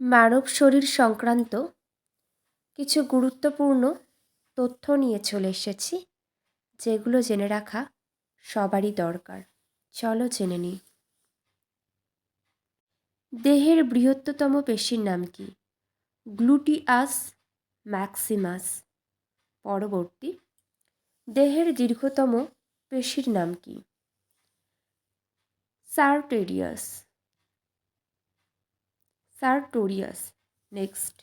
মানব শরীর সংক্রান্ত কিছু গুরুত্বপূর্ণ তথ্য নিয়ে চলে এসেছি, যেগুলো জেনে রাখা সবারই দরকার। চলো জেনে নিই। দেহের বৃহত্তম পেশির নাম কি? Gluteus maximus. পরবর্তী, দেহের দীর্ঘতম পেশির নাম কি? সার্টেরিয়াস। সার্টোরিয়াস। নেক্সট।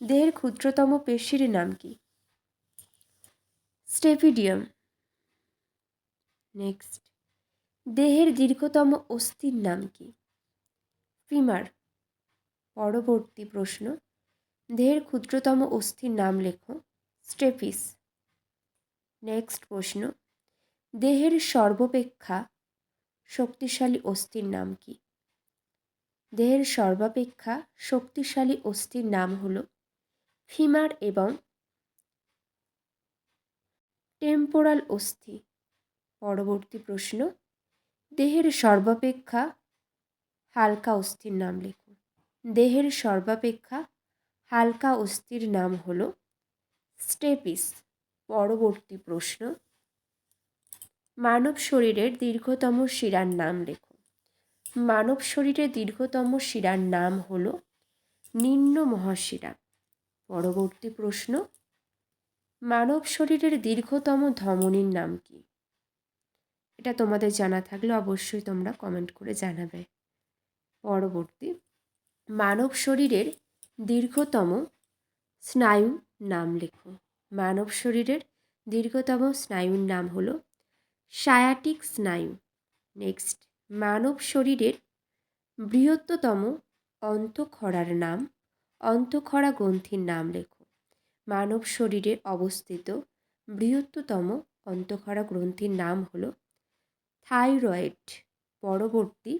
দেহের ক্ষুদ্রতম পেশির নাম কি? স্টেপিডিয়াম। নেক্সট। দেহের দীর্ঘতম অস্থির নাম কি? ফিমার। পরবর্তী প্রশ্ন। দেহের ক্ষুদ্রতম অস্থির নাম লেখো। স্টেপিস নেক্সট প্রশ্ন। দেহের সর্বাপেক্ষা শক্তিশালী অস্থির নাম কি? দেহের সর্বাপেক্ষা শক্তিশালী অস্থির নাম হল ফিমার এবং টেম্পোরাল অস্থি। পরবর্তী প্রশ্ন, দেহের সর্বাপেক্ষা হালকা অস্থির নাম লেখো দেহের সর্বাপেক্ষা হালকা অস্থির নাম হল স্টেপিস। পরবর্তী প্রশ্ন, মানব শরীরের দীর্ঘতম শিরার নাম লেখো মানব শরীরের দীর্ঘতম শিরার নাম হল নিম্ন মহাশিরা। পরবর্তী প্রশ্ন, মানব শরীরের দীর্ঘতম ধমনীর নাম কি? এটা তোমাদের জানা থাকলে অবশ্যই তোমরা কমেন্ট করে জানাবে। পরবর্তী, মানব শরীরের দীর্ঘতম স্নায়ু নাম লেখো। মানব শরীরের দীর্ঘতম স্নায়ুর নাম হলো সায়াটিক স্নায়ু। নেক্সট মানব শরীরের বৃহত্তম অন্তঃক্ষরার নাম অন্তঃক্ষরা গ্রন্থির নাম লেখো। মানব শরীরে অবস্থিত বৃহত্তম অন্তঃক্ষরা গ্রন্থির নাম হল থাইরয়েড। পরবর্তী,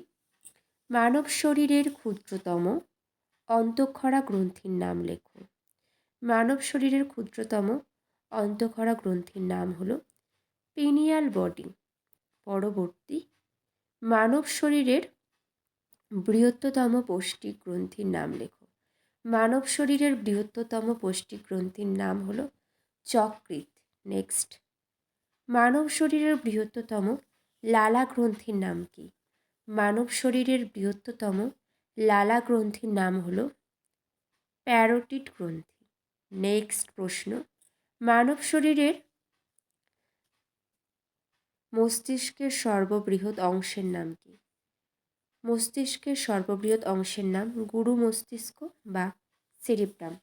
মানব শরীরের ক্ষুদ্রতম অন্তঃক্ষরা গ্রন্থির নাম লেখো। মানব শরীরের ক্ষুদ্রতম অন্তঃক্ষরা গ্রন্থির নাম হল পিনিয়াল বডি। পরবর্তী মানব শরীরের বৃহত্তম পৌষ্টিক গ্রন্থির নাম লেখো। মানব শরীরের বৃহত্তম পৌষ্টিক গ্রন্থির নাম হলো যকৃৎ নেক্সট মানব শরীরের বৃহত্তম লালা গ্রন্থির নাম কি? মানব শরীরের বৃহত্তম লালা গ্রন্থির নাম হলো প্যারোটিড গ্রন্থি। নেক্সট প্রশ্ন। মানব শরীরের মস্তিষ্কের সর্ববৃহৎ অংশের নাম কি? মস্তিষ্কের সর্ববৃহৎ অংশের নাম গুরু মস্তিষ্ক বা সেরিব্রাম।